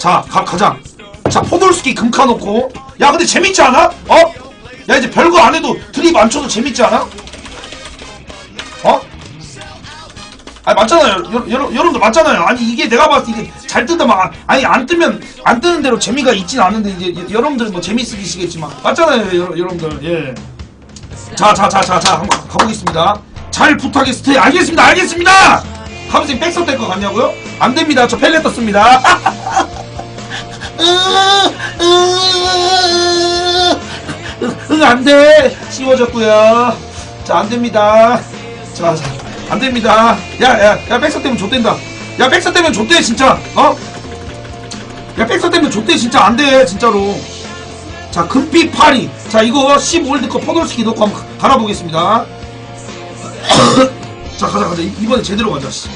자, 가, 가자. 자, 포돌스키 금카 놓고. 야, 근데 재밌지 않아? 어? 야, 이제 별거 안 해도 드립 안 쳐도 재밌지 않아? 어? 아니, 맞잖아요. 여, 여러, 여러분들 맞잖아요. 아니, 이게 내가 봤을 때 이게 잘 뜬다 막, 아니, 안 뜨면, 안 뜨는 대로 재미가 있진 않은데, 이제 여- 여러분들은 뭐 재밌으시겠지만. 맞잖아요, 여, 여러분들. 예. 자, 자, 자, 자, 자, 한번 가- 가보겠습니다. 잘 부탁했을 테 알겠습니다, 알겠습니다! 하면서 백서 뗄것 같냐고요? 안 됩니다. 저 펠렛 떴습니다. 응, 안 돼. 씌워졌고요. 자, 안 됩니다. 자, 자, 안 됩니다. 야, 야, 야, 백서 때문에 좆된다. 야, 백서 때문에 좆대, 진짜. 어? 야, 백서 때문에 좆대, 진짜 안 돼, 진짜로. 자, 금빛 파리. 자, 이거 10월드컵 포돌스키 놓고 한번 가- 갈아보겠습니다. 자, 가자, 가자. 이- 이번에 제대로 가자, 씨.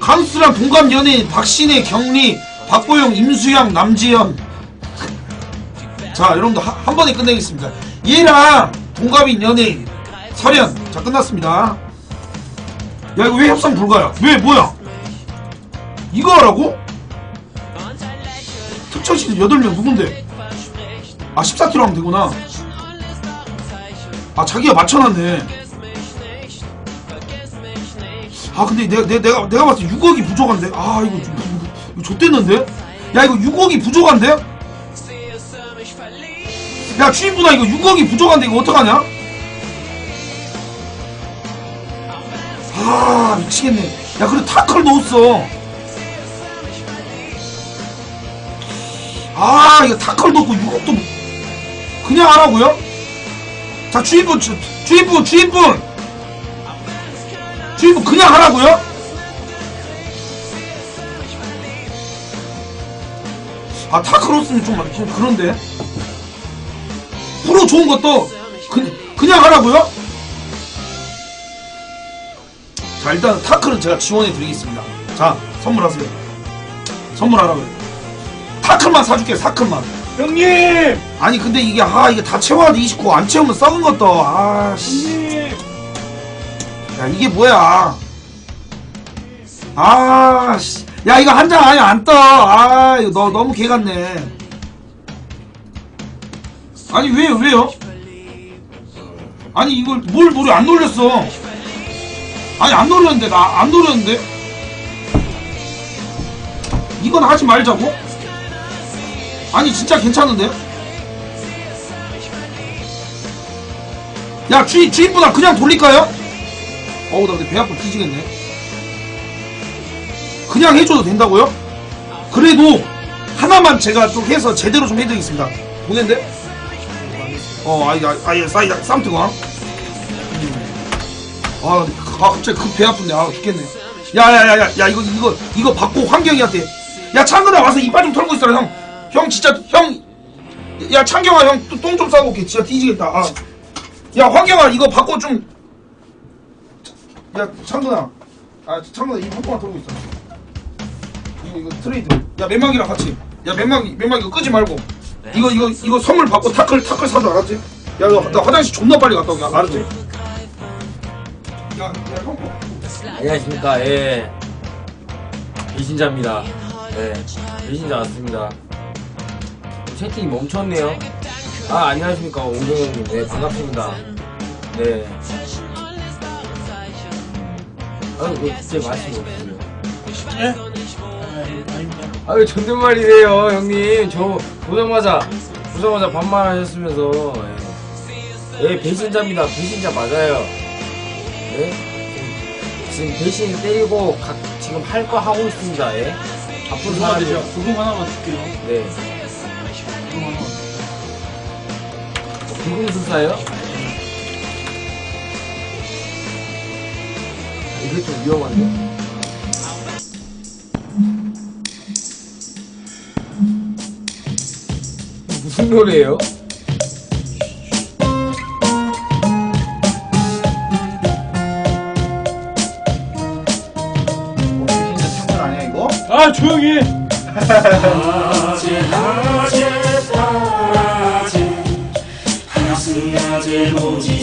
강수랑 동갑 연예인 박신혜, 경리, 박보영, 임수양, 남지현. 자, 여러분들 하- 한 번에 끝내겠습니다. 얘랑 동갑인 연예인 설현. 자, 끝났습니다. 야, 이거 왜 협상 불가야? 왜 뭐야? 이거 하라고? 특정 시즌 8명 누군데? 아 14kg 하면 되구나 아 자기가 맞춰놨네 아 근데 내가 내가 내가, 내가 봤을 때 6억이 부족한데 아 이거 좀 이거 좆됐는데? 야 이거 6억이 부족한데? 야 주인분아 이거 6억이 부족한데 이거 어떡하냐? 아 미치겠네. 야 그래 타클 넣었어. 아 이거 타클 넣고 6억도 그냥 하라고요? 자 주인분 주, 주인분 주인분! 주인분 그냥 하라고요? 아 타크로스는 좀, 좀 그런데 프로 좋은 것도 그, 그냥 하라고요? 자 일단 타크는 제가 지원해 드리겠습니다 자 선물하세요 선물하라고요 타클만 사줄게 사클만 형님! 아니 근데 이게 아 이게 다 채워야 돼 29. 안 채우면 썩은 것도 아씨! 야 이게 뭐야 아씨 야 이거 한 장 아니 안떠 아 이거 너 너무 개 같네. 아니 왜요 왜요? 아니 이걸 뭘 노래 안 놀렸어. 아니 안 놀렸는데 나 안 놀렸는데? 이건 하지 말자고? 아니 진짜 괜찮은데? 야 주인 주인분아 그냥 돌릴까요? 어우 나 근데 배 아파 뒤지겠네 그냥 해줘도 된다고요? 그래도 하나만 제가 좀 해서 제대로 좀 해드리겠습니다. 보낸데? 어 아이 아이 아이 싸이 쌈뜨거. 아, 근데 그- 아 갑자기 그 배 아픈데. 아 죽겠네. 야 야 야 야 야 이거 이거 이거 받고 환경이한테. 야 창근아 와서 이빨 좀 털고 있어라 형. 형 진짜 형 야 창경아 형 똥 좀 싸고 올게. 진짜 뒤지겠다. 아. 야 환경아 이거 받고 좀. 야 창근아. 아 창근아 이 한동안 털고 있어 이거 이거 트레이드. 야 맨망이랑 같이. 야 맨망이 맨망이 이거 끄지 말고. 이거 이거 이거 선물 받고 타클 타클 사줘 알았지? 야 너, 나 화장실 존나 빨리 갔다 오게 알았지? 야 야 형. 안녕하십니까 예. 배신자입니다. 예 배신자 왔습니다. 채팅이 멈췄네요. 아 안녕하십니까 옹정형님. 네 반갑습니다. 네. 아유 그 진짜 말씀 없으세요? 예? 아. 아유 존댓말이래요 형님. 저 보자마자 보자마자 반말하셨으면서. 예, 예 배신자입니다. 배신자 맞아요. 예? 지금 배신 때리고 각 지금 할 거 하고 있습니다. 예? 바쁜 사람이. 두분 하나만 줄게요. 네. 두분 하나만. 불금술사요? 이게 좀 위험한데 무슨 노래예요? 아, 조용히!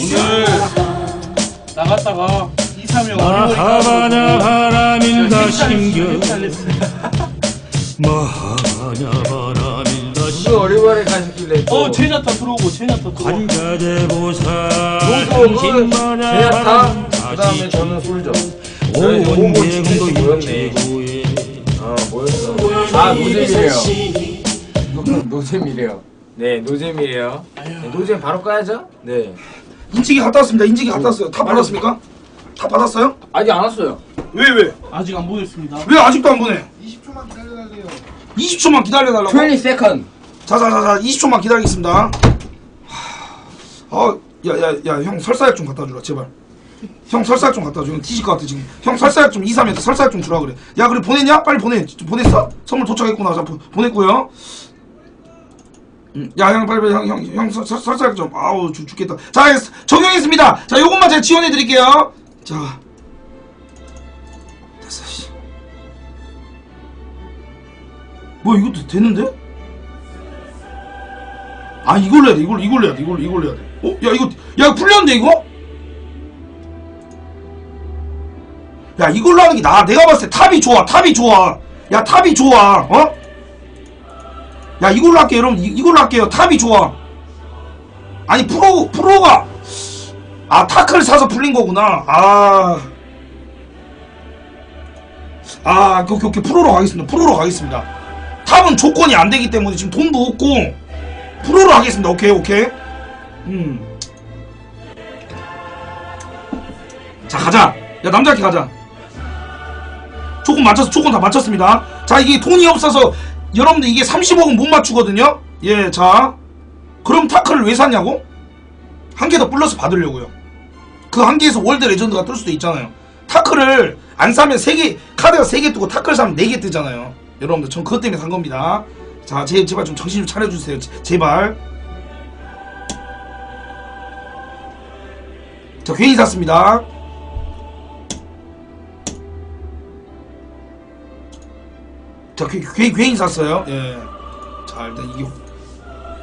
오늘 나갔다가 2, 3일 아, 하바나 바람인가 무 가셨길래 또. 어 제냐타 들어오고 제냐타 들어오고. 관자대보살 노트북은 제야타 그 다음에 저는 술죠. 저는 오고 지금도 모였네. 아 모였어? 아 노잼이래요. 노잼이래요. 네 노잼이래요. 네, 노잼 바로 까야죠? 네. 인지기 갔다 왔습니다. 인지기 갔다 왔어요. 다 받았습니까? 다 받았어요? 아직 안 왔어요. 왜 왜? 아직 안 보냈습니다. 왜 아직도 안 보내? 20초만 기다려달래요. 20초만 기다려달라고? 20 세컨 자자자자 20초만 기다리겠습니다. 아, 야야야 형 설사약 좀 갖다 주라 제발. 형 설사약 좀 갖다 줘. 형 뒤질 것 같아 지금. 형 설사약 좀 2, 3에서 설사약 좀 주라 그래. 야 그래 보냈냐? 빨리 보내. 보냈어? 선물 도착했구나. 자 보, 보냈고요. 음, 야, 형, 빨리, 빨리, 형, 형, 형, 설, 설, 설사약 좀, 아우, 죽, 죽겠다. 자, 예, 적용했습니다. 자, 요것만 제가 지원해 드릴게요. 자. 됐어, 씨. 뭐, 이것도 되는데? 아 이걸로 해야 돼 이걸로 이걸로 해야 돼 이걸로 이걸로 해야 돼 어? 야 이거 야 이거 풀렸는데 이거? 야 이걸로 하는 게 나아 내가 봤을 때 탑이 좋아 탑이 좋아 야 탑이 좋아 어? 야 이걸로 할게요 여러분 이, 이걸로 할게요 탑이 좋아 아니 프로 프로가 아 타크를 사서 풀린 거구나 아 아, 오케이, 오케이, 프로로 가겠습니다. 프로로 가겠습니다. 탑은 조건이 안 되기 때문에 지금 돈도 없고, 프로로 하겠습니다. 오케이, 오케이. 음. 자, 가자. 야, 남자끼 가자. 조건 맞췄어. 조건 다 맞췄습니다. 자, 이게 돈이 없어서 여러분들 이게 30억은 못 맞추거든요. 예, 자. 그럼 타크를 왜 샀냐고? 한 개 더 플러스 받으려고요. 그 한 개에서 월드 레전드가 뜰 수도 있잖아요. 타크를 안 사면 세 개, 카드가 세개 뜨고 타크를 사면 네개 뜨잖아요. 여러분들, 전 그것 때문에 산 겁니다. 자, 제, 제발 좀 정신 좀 차려주세요. 제- 제발. 자, 괜히 샀습니다. 자, 괜, 괜히, 괜히 샀어요. 예. 자, 일단 이게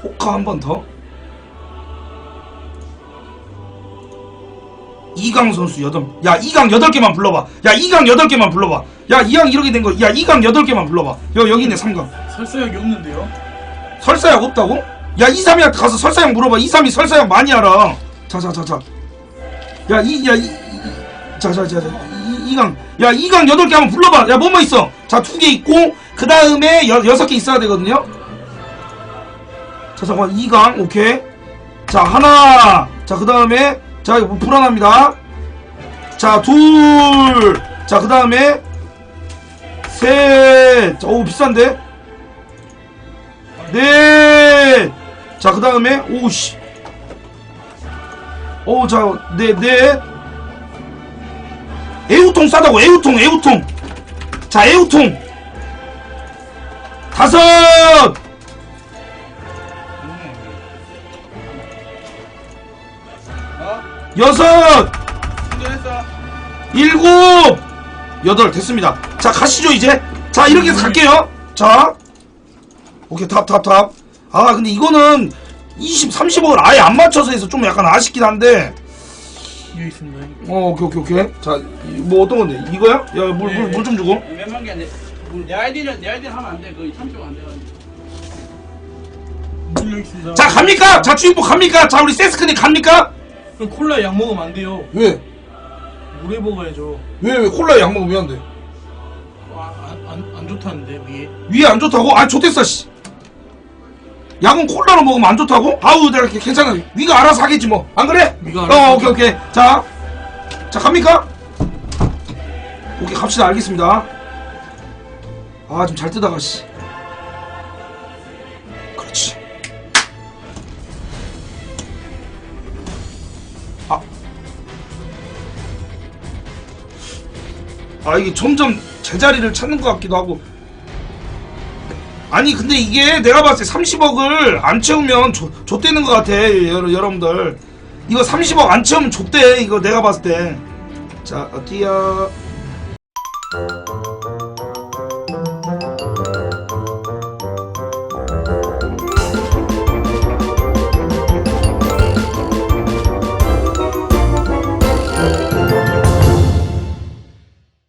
호카 한 번 더. 이강 선수 여덟. 야, 이강 여덟 개만 불러봐. 야, 이강 여덟 개만 불러봐. 야, 이강 이렇게 된 거. 야, 이강 여덟 개만 불러봐. 여, 여기 있네, 삼강. 설사약이 없는데요 설사약 없다고? 야, 이삼이한테 가서 설사약 물어봐. 이삼이 설사약 많이 알아. 자, 자, 자, 자. 야, 이, 야, 이, 이 자, 자, 자, 자. 이, 이강. 야, 이강 여덟 개 한번 불러봐. 야, 뭐뭐 있어? 자, 두 개 있고, 그 다음에 여, 여섯 개 있어야 되거든요? 자, 잠깐만. 이강, 오케이. 자, 하나. 자, 그 다음에, 자, 이거 불안합니다. 자, 둘. 자, 그 다음에, 셋. 자, 오, 비싼데? 넷. 자, 그 다음에, 오씨. 오, 자, 넷, 넷. 애우통 싸다고, 애우통, 애우통. 자, 애우통. 다섯. 여섯. 일곱. 여덟, 됐습니다. 자, 가시죠, 이제. 자, 이렇게 해서 갈게요. 자. 오케이 탑탑 탑. 아 근데 이거는 20, 30억을 아예 안 맞춰서 해서 좀 약간 아쉽긴 한데. 여기 있습니다 어 오케이 오케이 오케이. 자뭐 어떤 건데 이거야? 야 물 물 물 좀 주고. 몇만 개안 돼. 내 아이디는 내 아이디는 하면 안 돼. 그 30원 안 돼가지고. 물 여기 있습니다 자 갑니까? 자 주인보 갑니까? 자 우리 세스크님 갑니까? 그럼 콜라 약 먹으면 안 돼요 왜? 물에 먹어야죠 왜 왜 콜라 약 먹으면 안 돼? 아, 안, 안, 안 좋다는데 위에 위에 안 좋다고? 아 좋댔어 씨. 약은 콜라로 먹으면 안 좋다고? 아우 내가 이렇게 괜찮아. 위가 알아서 하겠지 뭐. 안 그래? 위가 어 알아서 오케이 오케이. 자. 자 갑니까? 오케이 갑시다. 알겠습니다. 아 좀 잘 뜨다가 씨. 아 이게 점점 제자리를 찾는 것 같기도 하고. 아니 근데 이게 내가 봤을 때 30억을 안 채우면 조, 좆되는 것 같아 여러, 여러분들. 이거 30억 안 채우면 좆대 이거 내가 봤을 때자 어디야